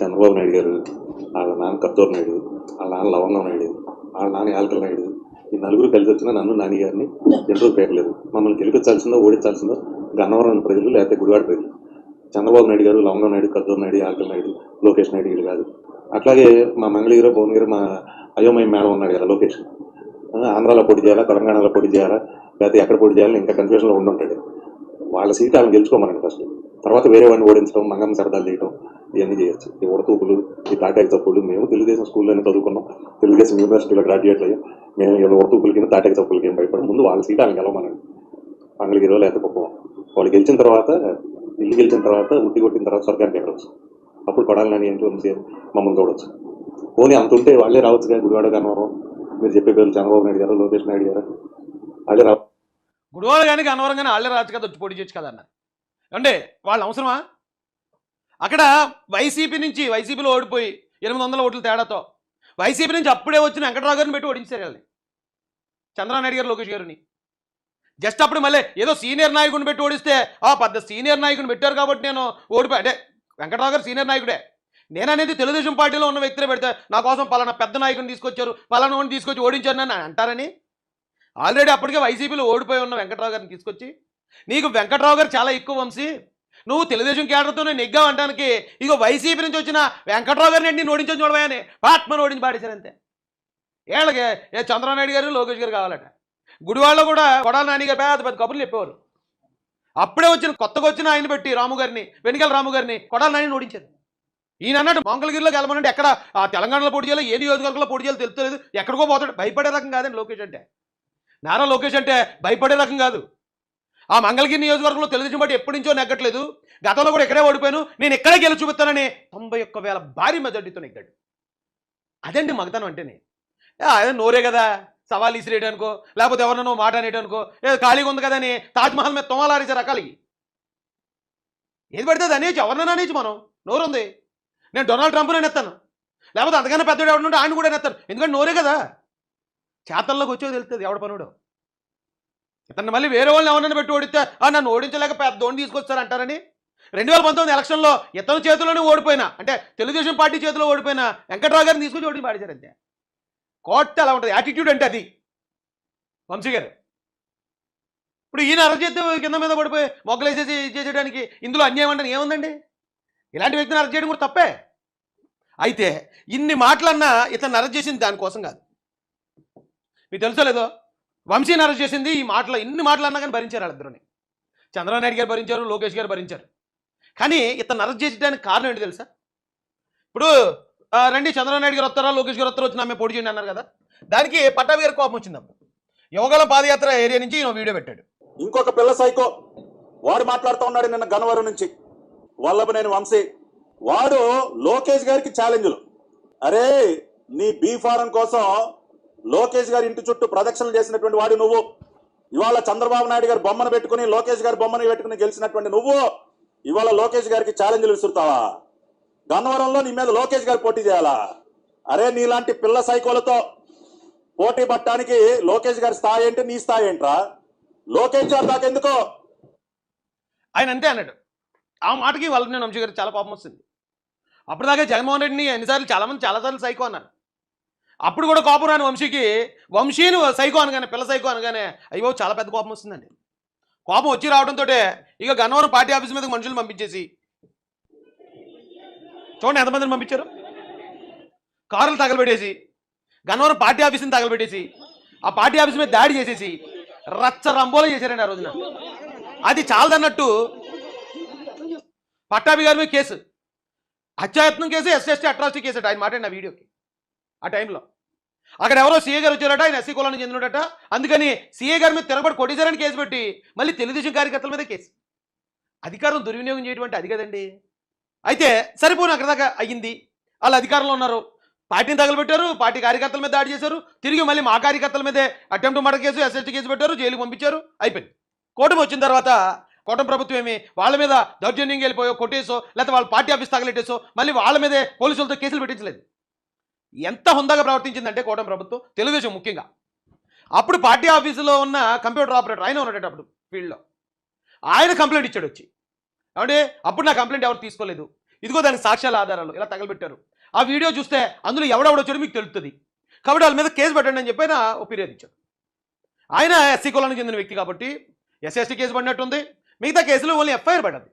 చంద్రబాబు నాయుడు గారు వాళ్ళ నాన్న కత్తూరు నాయుడు వాళ్ళ నాన్న లవంగం నాయుడు వాళ్ళ నాన్న యాలకల నాయుడు ఈ నలుగురు కలిసి వచ్చిన నన్ను నాని గారిని జనరల్ పేర్లేదు. మమ్మల్ని గెలిపించాల్సిందో ఓడించాల్సిందో గన్నవరం ప్రజలు లేకపోతే గుడివాడ ప్రజలు. చంద్రబాబు నాయుడు గారు లవంగం నాయుడు కత్తూరు నాయుడు యాలకల నాయుడు లోకేష్ నాయుడు వీళ్ళు కాదు. అట్లాగే మా మంగళగిరి భువనగిరి మా అయోమయ మేడం ఉన్నాడు కదా లోకేష్. ఆంధ్రాలో పోటీ చేయాలా తెలంగాణలో పోటీ చేయాలా లేకపోతే ఎక్కడ పోటీ చేయాలని ఇంకా కన్ఫ్యూజన్లో ఉండుంటాడు. వాళ్ళ సీట్ వాళ్ళని గెలుచుకోమనండి ఫస్ట్. తర్వాత వేరే వాడిని ఓడించడం మంగమ్మ సరదాలు చేయడం ఇవన్నీ చేయొచ్చు? ఈ ఉడతూపులు ఈ తాటాకి చప్పులు మేము తెలుగుదేశం స్కూల్లోనే చదువుకున్నాం. తెలుగుదేశం యూనివర్సిటీలో గ్రాడ్యుయేట్ అయ్యాం. మేము ఇలా ఉడతూపుల కింద తాటాకి చప్పులకి ఏం భయపడం ముందు వాళ్ళ సీట్ వాళ్ళని గెలవమనండి. మంగళగిరిలో లేకపోతే కుప్పం. వాళ్ళు గెలిచిన తర్వాత ఇల్లు గెలిచిన తర్వాత ఉట్టి కొట్టిన తర్వాత స్వర్గానికి ఎక్కడవచ్చు అప్పుడు పడాలని ఏంటి వంశీ మమ్మల్ని చూడవచ్చు పోనీ అంత ఉంటే వాళ్ళే రావచ్చు కానీ గుడివాడ కన్నవరం మీరు చెప్పే పేరు చంద్రబాబు నాయుడు గారు లోకేష్ నాయుడు గారు. వాళ్ళే రావచ్చు గుడివాడ కానీ గన్నవరం కానీ వాళ్ళే రావచ్చు కదా పోటీ చేయొచ్చు కదా అన్నారు. అంటే వాళ్ళు అవసరమా? అక్కడ వైసీపీ నుంచి వైసీపీలో ఓడిపోయి ఎనిమిది వందల ఓట్ల తేడాతో వైసీపీ నుంచి అప్పుడే వచ్చిన వెంకటరావు గారిని పెట్టి ఓడించారు వాళ్ళని. చంద్రనాయుడు గారు లోకేష్ గారిని. జస్ట్ అప్పుడు మళ్ళీ ఏదో సీనియర్ నాయకుడిని పెట్టి ఓడిస్తే ఆ పెద్ద సీనియర్ నాయకుడిని పెట్టారు కాబట్టి నేను ఓడిపోయా. అంటే వెంకటరావు గారు సీనియర్ నాయకుడే. నేను అనేది తెలుగుదేశం పార్టీలో ఉన్న వ్యక్తిని పెడితే నా కోసం పలానా పెద్ద నాయకుని తీసుకొచ్చారు పలానా వాడిని తీసుకొచ్చి ఓడించారు అని అంటారని. ఆల్రెడీ అప్పటికే వైసీపీలో ఓడిపోయి ఉన్న వెంకట్రావు గారిని తీసుకొచ్చి నీకు వెంకట్రావు గారు చాలా ఎక్కువ వంశీ నువ్వు తెలుగుదేశం కేడర్తో నేను నెగ్గావు అంటానికి ఇగో వైసీపీ నుంచి వచ్చిన వెంకట్రావు గారిని నేను ఓడించొచ్చు చూడమని పాట్మని ఓడించి పాడేశారు అంతే. ఏ చంద్రనాయుడు గారు లోకేష్ గారు కావాలట. గుడివాళ్ళలో కూడా కొడాల నాని గారు పెద్ద పెద్ద కబుర్లు చెప్పేవారు. అప్పుడే వచ్చిన కొత్తగా వచ్చిన ఆయన పెట్టి రాము గారిని వెనికల రాము గారిని కొడాల నాని ఓడించారు ఈయన అన్నట్టు మంగళగిరిలో గెలవనంటే ఎక్కడ? ఆ తెలంగాణలో పోటీ చేయాలి ఏ నియోజకవర్గంలో పోటీ చేయాలో తెలుస్తలేదు. ఎక్కడికో పోతాడు. భయపడే రకం కాదండి లోకేష్ అంటే. నారా లోకేష్ అంటే భయపడే రకం కాదు. ఆ మంగళగిరి నియోజకవర్గంలో తెలుగుదేశం పార్టీ ఎప్పటి నుంచో నెగ్గట్లేదు. గతంలో కూడా ఇక్కడే ఓడిపోయాను. నేను ఇక్కడే గెలిచి చూపుతానని తొంభై ఒక్క వేల భారీ మెజార్టీతో నెగ్గాడు. అదండి మగతనం అంటేనే? ఏ, అదే నోరే కదా సవాల్ ఇసిరేయడానికో లేకపోతే ఎవరినో మాట అనేయడానికో ఏదో ఖాళీగా ఉంది కదా అని తాజ్మహల్ మీద తొమ్మలారేసారు రకాలకి. ఏది పడితే అది అనేచ్చు ఎవరినైనా అనేచ్చు మనం. నోరుంది. నేను డొనాల్డ్ ట్రంప్ నేను ఎత్తాను లేకపోతే అంతకన్నా పెద్దోడు ఎవడుంటే ఆయన కూడా నెత్తాను. ఎందుకంటే నోరే కదా. చేతల్లోకి వచ్చో తెలుస్తుంది ఎవడ పనుడో. ఇతన్ని మళ్ళీ వేరే వాళ్ళని ఎవరైనా పెట్టి ఓడిస్తే "ఆ, నన్ను ఓడించలేక పెద్దోడిని తీసుకొచ్చారు అంటారని? రెండు వేల పంతొమ్మిది ఎలక్షన్లో ఇతని చేతిలోనే ఓడిపోయినా అంటే తెలుగుదేశం పార్టీ చేతిలో ఓడిపోయిన వెంకట్రావు గారిని తీసుకొచ్చి ఓడిని పాడేశారు అంతే కోట అలా ఉంటుంది? యాటిట్యూడ్ అంటే అది. వంశీ గారు. ఇప్పుడు ఈయన అరచేతి కింద మీద పడిపోయి మొగ్గలేసేసి చేసేయడానికి ఇందులో అన్యాయం అంటే ఏముందండి? ఇలాంటి వ్యక్తిని అరెస్ట్ చేయడం కూడా తప్పే. అయితే ఇన్ని మాటలన్నా ఇతను అరెస్ట్ చేసింది దానికోసం కాదు. మీకు తెలుసో లేదో? వంశీని అరెస్ట్ చేసింది ఈ మాటలు ఎన్ని మాటలు అన్నా కానీ భరించారు వాళ్ళిద్దరిని. చంద్రబాబు నాయుడు గారు భరించారు లోకేష్ గారు భరించారు. కానీ ఇతను అరెస్ట్ చేసడానికి కారణం ఏంటి తెలుసా? ఇప్పుడు రండి చంద్రబాబు నాయుడు గారు వస్తారా లోకేష్ గారు వస్తారా వచ్చి ఆమె పొడి చేయండి అన్నారు కదా. దానికి పట్టాభి గారు కోపం వచ్చింది అప్పుడు. యువగల పాదయాత్ర ఏరియా నుంచి ఈయన వీడియో పెట్టాడు. ఇంకొక పిల్ల సైకో వాడు మాట్లాడుతూ ఉన్నాడు నిన్న గన్నవరం నుంచి. వల్లభనేని వంశీ. వాడు లోకేష్ గారికి ఛాలెంజ్లు అరే నీ బీ ఫారం కోసం లోకేష్ గారి ఇంటి చుట్టూ ప్రదక్షిణలు చేసినటువంటి వాడు నువ్వు. ఇవాళ చంద్రబాబు నాయుడు గారి బొమ్మను పెట్టుకుని లోకేష్ గారి బొమ్మను పెట్టుకుని గెలిచినటువంటి నువ్వు ఇవాళ లోకేష్ గారికి ఛాలెంజ్లు విసురుతావా? గన్నవరంలో నీ మీద లోకేష్ గారు పోటీ చేయాలా? అరే నీలాంటి పిల్ల సైకోలతో పోటీ పట్టడానికి లోకేష్ గారి స్థాయి ఏంటి? నీ స్థాయి ఏంట్రా? లోకేష్ గారు నాకెందుకో? ఆయన అంతే అన్నాడు. ఆ మాటకి వాళ్ళని నేను అంశ గారు చాలా కోపం వస్తుంది. అప్పటిదాకా జగన్మోహన్ రెడ్డిని ఎన్నిసార్లు చాలామంది చాలాసార్లు సైకో అన్నారు. అప్పుడు కూడా కోపం రాని వంశీకి వంశీని సైకో అనగానే పిల్ల సైకో అనగానే అయ్యో చాలా పెద్ద కోపం వస్తుందండి. కోపం వచ్చి రావడంతో ఇక గన్నవరం పార్టీ ఆఫీస్ మీదకి మనుషులు పంపించేసి. చూడండి ఎంతమందిని పంపించారు? కారులు తగలబెట్టేసి గన్నవరం పార్టీ ఆఫీస్ని తగలబెట్టేసి ఆ పార్టీ ఆఫీస్ మీద దాడి చేసేసి రచ్చ రంబోలు చేశారండి ఆ రోజున. అది చాలదన్నట్టు పట్టాభి గారి మీద కేసు. హత్యాయత్నం కేసు ఎస్ఎస్టీ అట్రాసిటీ కేసు అట ఆయన మాట్లాడిన వీడియోకి ఆ టైంలో. అక్కడ ఎవరో సీఏ గారు వచ్చారట ఆయన ఎస్సీ కులానికి చెందినడట. అందుకని సీఏ గారి మీద తిరగబడి కొట్టేశారని కేసు పెట్టి మళ్ళీ తెలుగుదేశం కార్యకర్తల మీద కేసు. అధికారం దుర్వినియోగం చేయడం అంటే అది కదండి. అయితే సరిపోను అక్కడ దాకా అయ్యింది. వాళ్ళు అధికారంలో ఉన్నారు. పార్టీని తగలబెట్టారు పార్టీ కార్యకర్తల మీద దాడి చేశారు. తిరిగి మళ్ళీ మా కార్యకర్తల మీదే attempt murder case SST case పెట్టారు జైలుకి పంపించారు అయిపోయింది. కూటమి వచ్చిన తర్వాత కూటమి ప్రభుత్వం ఏమి వాళ్ళ మీద దౌర్జన్యంగా వెళ్ళిపోయో కొట్టేసో లేకపోతే వాళ్ళ పార్టీ ఆఫీస్ తగలెట్టేసో మళ్ళీ వాళ్ళ మీదే పోలీసులతో కేసులు పెట్టించలేదు. ఎంత హుందాగా ప్రవర్తించిందంటే కూటమి ప్రభుత్వం తెలుగుదేశం ముఖ్యంగా. అప్పుడు పార్టీ ఆఫీసులో ఉన్న కంప్యూటర్ ఆపరేటర్ ఆయన ఉన్నాడు అప్పుడు ఫీల్డ్లో. ఆయన కంప్లైంట్ ఇచ్చాడు వచ్చి. కాబట్టి అప్పుడు నా కంప్లైంట్ ఎవరు తీసుకోలేదు. ఇదిగో దానికి సాక్ష్యాల ఆధారాలు ఇలా తగలబెట్టారు. ఆ వీడియో చూస్తే అందులో ఎవడెవడొచ్చాడు మీకు తెలుస్తుంది కాబట్టి వాళ్ళ మీద కేసు పెట్టండి అని చెప్పి ఆయన ఫిర్యాదు ఇచ్చాడు. ఆయన ఎస్సీ కులానికి చెందిన వ్యక్తి కాబట్టి ఎస్ఎస్టీ కేసు పడినట్టుంది. మిగతా కేసులో ఓన్లీ ఎఫ్ఐఆర్ పడ్డది.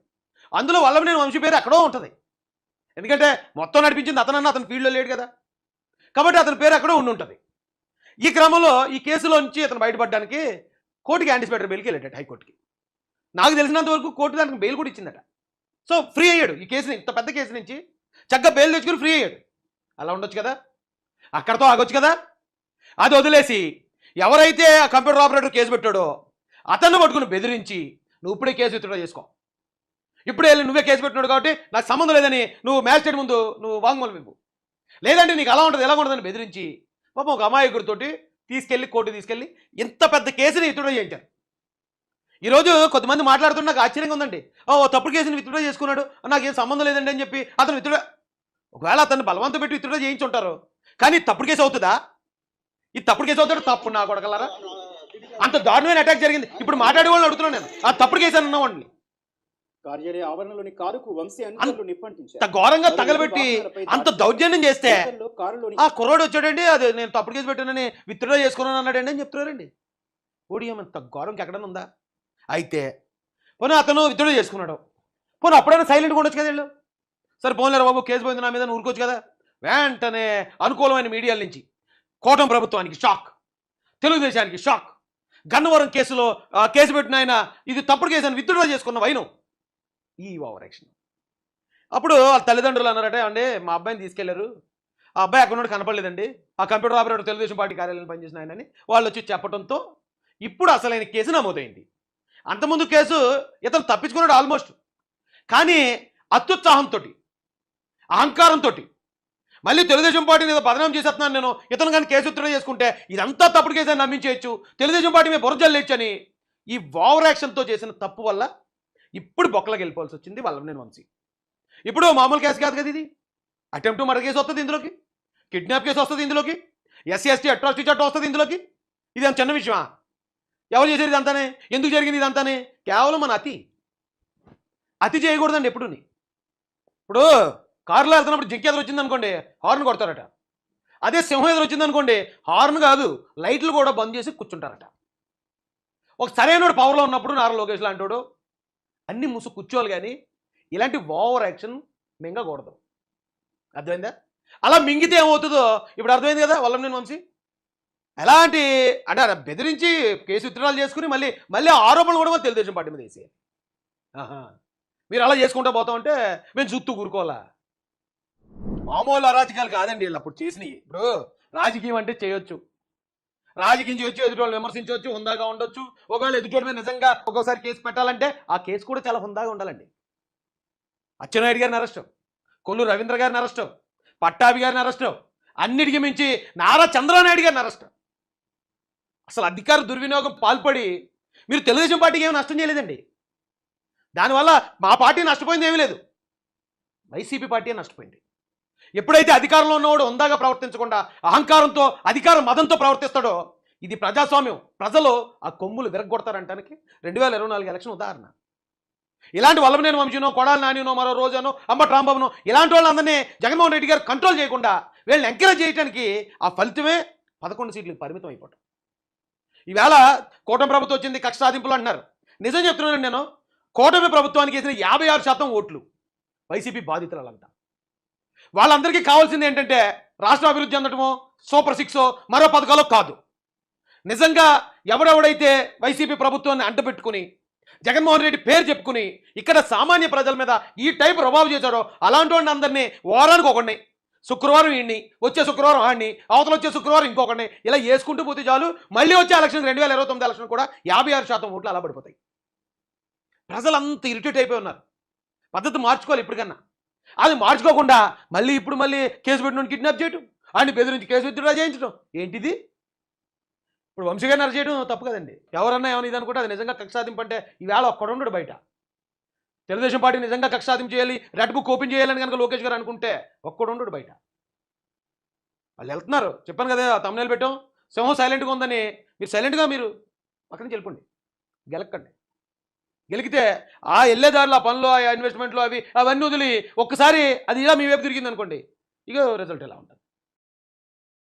అందులో వల్లభనేని వంశీ పేరు ఎక్కడో ఉంటుంది. ఎందుకంటే మొత్తం నడిపించింది అతనన్నా అతను ఫీల్డ్లో లేడు కదా. కాబట్టి అతని పేరు అక్కడ ఉండి ఉంటుంది. ఈ క్రమంలో ఈ కేసులో నుంచి అతను బయటపడడానికి కోర్టుకి యాంటిసిపేటర్ బెయిల్కి వెళ్ళాడు హైకోర్టుకి. నాకు తెలిసినంత వరకు కోర్టు దానికి బెయిల్ కూడా ఇచ్చిందట. సో ఫ్రీ అయ్యాడు. ఈ కేసుని ఇంత పెద్ద కేసు నుంచి చక్కగా బెయిల్ తెచ్చుకుని ఫ్రీ అయ్యాడు. అలా ఉండొచ్చు కదా? అక్కడతో ఆగొచ్చు కదా? అది వదిలేసి ఎవరైతే ఆ కంప్యూటర్ ఆపరేటర్ కేసు పెట్టాడో అతన్ని పట్టుకుని బెదిరించి నువ్వు ఇప్పుడే కేసు విత్డ్రా చేసుకో. ఇప్పుడే వెళ్ళి నువ్వే కేసు పెట్టినాడు కాబట్టి నాకు సంబంధం లేదని నువ్వు మ్యాజిస్ట్రేట్ ముందు నువ్వు వాంగ్మూలం ఇవ్వు. లేదంటే నీకు అలా ఉంటుంది ఎలా ఉంటుందని బెదిరించి పాపం ఒక అమాయకుడితోటి తీసుకెళ్ళి కోర్టు తీసుకెళ్ళి ఇంత పెద్ద కేసుని విత్డ్రా చేయించారు. ఈరోజు కొంతమంది మాట్లాడుతున్న నాకు ఆశ్చర్యంగా ఉందండి. ఓ తప్పుడు కేసుని విత్డ్రా చేసుకున్నాడు నాకు ఏం సంబంధం లేదండి అని చెప్పి అతను విత్డ్రా ఒకవేళ అతన్ని బలవంతం పెట్టి విత్డ్రా చేయించుంటారు. కానీ తప్పుడు కేసు అవుతుందా? ఇది తప్పుడు కేసు అవుతాడు తప్పు నా కొడకలారా? అంత దారుణమైన అటాక్ జరిగింది. ఇప్పుడు మాట్లాడే వాళ్ళని అడుగుతున్నాను నేను. ఆ తప్పుడు కేసు అని ఉన్నవాడిని కార్యాలయ ఆవరణలోని కారుకు వంశీ అనుచరులు నిప్పంటించారు. అంత ఘోరంగా తగలబెట్టి అంత దౌర్జన్యం చేస్తే ఆ కుర్రోడు వచ్చాడండి అది నేను తప్పుడు కేసు పెట్టానని విత్డ్రా చేసుకున్నాను అన్నాడండి అని చెప్తున్నారండి. ఓడియం అంత ఘోరంకి ఎక్కడన్నా ఉందా? అయితే పోనీ అతను విత్డ్రా చేసుకున్నాడు. పోనీ అప్పుడైనా సైలెంట్గా ఉండొచ్చు కదా వీళ్ళు? సరే పోన్లేరు బాబు కేసు పోయింది నా మీద ఊరుకోవచ్చు కదా? వెంటనే అనుకూలమైన మీడియాల నుంచి కోటం ప్రభుత్వానికి షాక్ తెలుగుదేశానికి షాక్ గన్నవరం కేసులో కేసు పెట్టిన ఆయన ఇది తప్పుడు కేసు అని విత్డ్రా చేసుకున్న వైను. ఈ ఓవర్ యాక్షన్ అప్పుడు వాళ్ళ తల్లిదండ్రులు అన్నారట అండి మా అబ్బాయిని తీసుకెళ్ళారు. ఆ అబ్బాయి అక్కడ కనపడలేదండి. ఆ కంప్యూటర్ ఆపరేటర్ తెలుగుదేశం పార్టీ కార్యాలయం పనిచేసిన ఆయనని వాళ్ళు వచ్చి చెప్పడంతో ఇప్పుడు అసలైన కేసు నమోదైంది. అంతకుముందు కేసు ఇతను తప్పించుకున్నాడు ఆల్మోస్ట్. కానీ అత్యుత్సాహంతో అహంకారంతో మళ్ళీ తెలుగుదేశం పార్టీని ఏదో బదనాం చేసేస్తున్నాను నేను. ఇతను కానీ కేసు ఉత్తరం చేసుకుంటే ఇదంతా తప్పుడు కేసు అని నమ్మించేయచ్చు. తెలుగుదేశం పార్టీ మీద బురజల్లేచ్చని ఈ ఓవర్ యాక్షన్తో చేసిన తప్పు వల్ల ఇప్పుడు బొక్కలకు వెళ్ళిపోవాల్సి వచ్చింది వల్లభనేని వంశీ. ఇప్పుడు మామూలు కేసు కాదు కదా ఇది. అటెంప్ట్ మర్డర్ కేసు వస్తుంది ఇందులోకి. కిడ్నాప్ కేసు వస్తుంది ఇందులోకి. ఎస్సీ ఎస్టీ అట్రాసిటీ చట్టం వస్తుంది ఇందులోకి. ఇది అంత చిన్న విషయమా? ఎవరు చేసేది ఇదంతానే? ఎందుకు జరిగింది ఇదంతానే? కేవలం మన అతి. అతి చేయకూడదండి ఎప్పుడుని. ఇప్పుడు కారులో వెళ్తున్నప్పుడు జింక ఎదురు వచ్చింది అనుకోండి హార్న్ కొడతారట. అదే సింహం ఎదురు వచ్చింది అనుకోండి హార్న్ కాదు లైట్లు కూడా బంద్ చేసి కూర్చుంటారట. ఒక సరైన పవర్లో ఉన్నప్పుడు నారా లోకేష్ లాంటోడు అన్ని ముసు కూర్చోవాలి కానీ ఇలాంటి ఓవర్ యాక్షన్ మింగకూడదు. అర్థమైందా? అలా మింగితే ఏమవుతుందో ఇప్పుడు అర్థమైంది కదా వల్లంనేని వంశీ. ఎలాంటి అంటే బెదిరించి కేసు విత్డ్రాలు చేసుకుని మళ్ళీ మళ్ళీ ఆరోపణలు కూడా తెలుగుదేశం పార్టీ మీద వేసి ఆహా. మీరు అలా చేసుకుంటా పోతా ఉంటే మేము చుట్టూ కూరుకోవాలా మామూలు అరాచకాలు కాదండి వీళ్ళు అప్పుడు చేసినాయి ఇప్పుడు రాజకీయం అంటే చేయొచ్చు. రాజకీయం చేయొచ్చు ఎదుటి విమర్శించవచ్చు హుందాగా ఉండొచ్చు. ఒకవేళ ఎదుటి మీద నిజంగా ఒక్కోసారి కేసు పెట్టాలంటే ఆ కేసు కూడా చాలా హుందాగా ఉండాలండి. అచ్చెన్నాయుడు గారిని అరెస్ట్. కొల్లు రవీంద్ర గారిని అరెస్ట్. పట్టాభి గారిని అరెస్ట్. అన్నిటికీ మించి నారా చంద్రనాయుడు గారిని అరెస్ట్. అసలు అధికార దుర్వినియోగం పాల్పడి మీరు తెలుగుదేశం పార్టీకి ఏమి నష్టం చేయలేదండి. దానివల్ల మా పార్టీ నష్టపోయింది ఏమీ లేదు. వైసీపీ పార్టీ నష్టపోయింది. ఎప్పుడైతే అధికారంలో ఉన్నవాడు ఉందాగా ప్రవర్తించకుండా అహంకారంతో అధికారం మదంతో ప్రవర్తిస్తాడో ఇది ప్రజాస్వామ్యం. ప్రజలు ఆ కొమ్ములు విరగొడతారంటానికి రెండు వేల ఇరవై నాలుగు ఎలక్షన్ ఉదాహరణ. ఇలాంటి వల్లభనేని వంశీనో కొడాలి నానినో మరో రోజానో అంబట్ రాంబాబునో ఇలాంటి వాళ్ళందరినీ జగన్మోహన్ రెడ్డి గారు కంట్రోల్ చేయకుండా వీళ్ళని ఎంకరేజ్ చేయడానికి ఆ ఫలితమే పదకొండు సీట్లకు పరిమితం అయిపోవటం. ఈవేళ కూటమి ప్రభుత్వం వచ్చింది కక్ష సాధింపులు అంటున్నారు. నిజం చెప్తున్నాను నేను కూటమి ప్రభుత్వానికి వేసిన యాభై ఆరు శాతం ఓట్లు వైసీపీ బాధితులంతా వాళ్ళందరికీ కావాల్సింది ఏంటంటే రాష్ట్ర అభివృద్ధి చెందటమో సూపర్ సిక్స్ మరో పథకాలు కాదు. నిజంగా ఎవడెవడైతే వైసీపీ ప్రభుత్వాన్ని అంటపెట్టుకుని జగన్మోహన్ రెడ్డి పేరు చెప్పుకుని ఇక్కడ సామాన్య ప్రజల మీద ఈ టైప్ రుబాబు చేశారో అలాంటి వాడిని అందరినీ వారానికి ఒకడిని శుక్రవారం ఈయన్ని వచ్చే శుక్రవారం ఆడిని అవతల వచ్చే శుక్రవారం ఇంకొకడిని ఇలా వేసుకుంటూ పోతే చాలు మళ్ళీ వచ్చే ఎలక్షన్ రెండు వేల ఇరవై తొమ్మిది ఎలక్షన్ కూడా యాభై ఆరు శాతం ఓట్లు అలా పడిపోతాయి. ప్రజలు అంత ఇరిటేట్ అయిపోయి ఉన్నారు. పద్ధతి మార్చుకోవాలి ఇప్పటికన్నా. అది మార్చుకోకుండా మళ్ళీ ఇప్పుడు మళ్ళీ కేసు పెట్టిన కిడ్నాప్ చేయటం. ఆయన బెదిరించి కేసు విత్డ్రా చేయించడం ఏంటిది? ఇప్పుడు వంశీగారిని అరెస్ట్ చేయడం తప్పు కదండి. ఎవరన్నా ఏమైనా ఇది అనుకుంటే అది నిజంగా కక్ష అంటే ఈవేళ ఒక్కడు ఉండడు బయట. తెలుగుదేశం పార్టీ నిజంగా కక్ష సాధింపు చేయాలి రెడ్ బుక్ ఓపెన్ చేయాలని కనుక లోకేష్ గారు అనుకుంటే ఒక్కడు ఉండడు బయట. వాళ్ళు వెళ్తున్నారు. చెప్పాను కదా తమ్నేలు పెట్టాం. సింహం సైలెంట్గా ఉందని. మీరు సైలెంట్గా మీరు పక్కన నుంచి వెళ్ళిపోండి. గెలక్కండి. గెలికితే ఆ వెళ్ళేదారులు ఆ పనులు ఆ ఇన్వెస్ట్మెంట్లు అవి అవన్నీ వదిలి ఒక్కసారి అది ఇలా మీ వైపు తిరిగింది అనుకోండి ఇక రిజల్ట్ ఎలా ఉంటుంది?